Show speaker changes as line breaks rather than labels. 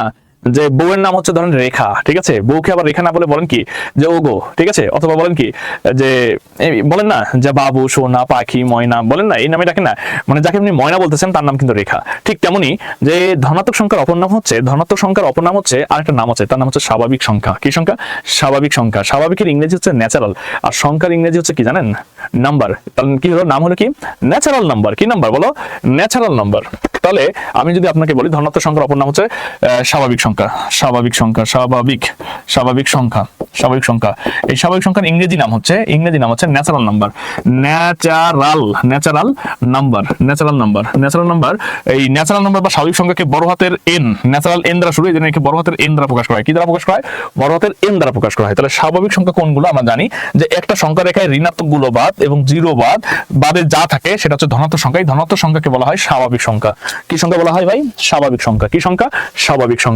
না, যে বউয়ের নাম হচ্ছে ধরেন রেখা, ঠিক আছে? বউকে আবার রেখা না বলে বলেন কি? যে ওগো, ঠিক আছে? অথবা বলেন কি, যে বলেন না, যে বাবু, সোনা, পাখি, ময়না, বলেন না, এই নামে ডাকেন না। মানে যাকে আপনি ময়না বলতেছেন, তার নাম কিন্তু রেখা। ঠিক তেমনি যে ধনাত্মক সংখ্যার অপর নাম হচ্ছে, ধনাত্মক সংখ্যার অপর নাম হচ্ছে আরেকটা নাম আছে, তার নাম হচ্ছে স্বাভাবিক সংখ্যা। কি সংখ্যা? স্বাভাবিক সংখ্যা। স্বাভাবিকের ইংরেজি হচ্ছে ন্যাচারাল আর সংখ্যার ইংরেজি হচ্ছে কি জানেন? নাম্বার তাহলে কি হলো? নাম হলো কি? ন্যাচারাল নাম্বার কি নাম্বার বলো? ন্যাচারাল নাম্বার তাহলে আমি যদি আপনাকে বলি ধনাত্মক সংখ্যার অপর নাম হচ্ছে স্বাভাবিক সংখ্যা স্বাভাবিক সংখ্যা, স্বাভাবিক। স্বাভাবিক সংখ্যা স্বাভাবিক সংখ্যা। এই স্বাভাবিক সংখ্যার ইংরেজি নাম হচ্ছে, ইংরেজি নাম হচ্ছে natural number natural natural number natural number natural number এই ন্যাচারাল নাম্বার বা স্বাভাবিক সংখ্যাকে বড় হাতের এন ন্যাচারাল এন দ্বারা শুরু এই জন্য বড় হাতের এন দ্বারা প্রকাশ করা হয়। কি দ্বারা প্রকাশ করা হয়? বড় হাতের এন দ্বারা প্রকাশ করা হয়। তাহলে স্বাভাবিক সংখ্যা কোনগুলো? আমরা জানি যে একটা সংখ্যা রেখায় ঋণাত্মকগুলো বাদ এবং জিরো বাদ, বাদে যা থাকে সেটা হচ্ছে ধনাত্মক সংখ্যা। এই ধনাত্মক সংখ্যাকে বলা হয় স্বাভাবিক সংখ্যা। কি সংখ্যা বলা হয় ভাই? স্বাভাবিক সংখ্যা। কি সংখ্যা? স্বাভাবিক সংখ্যা।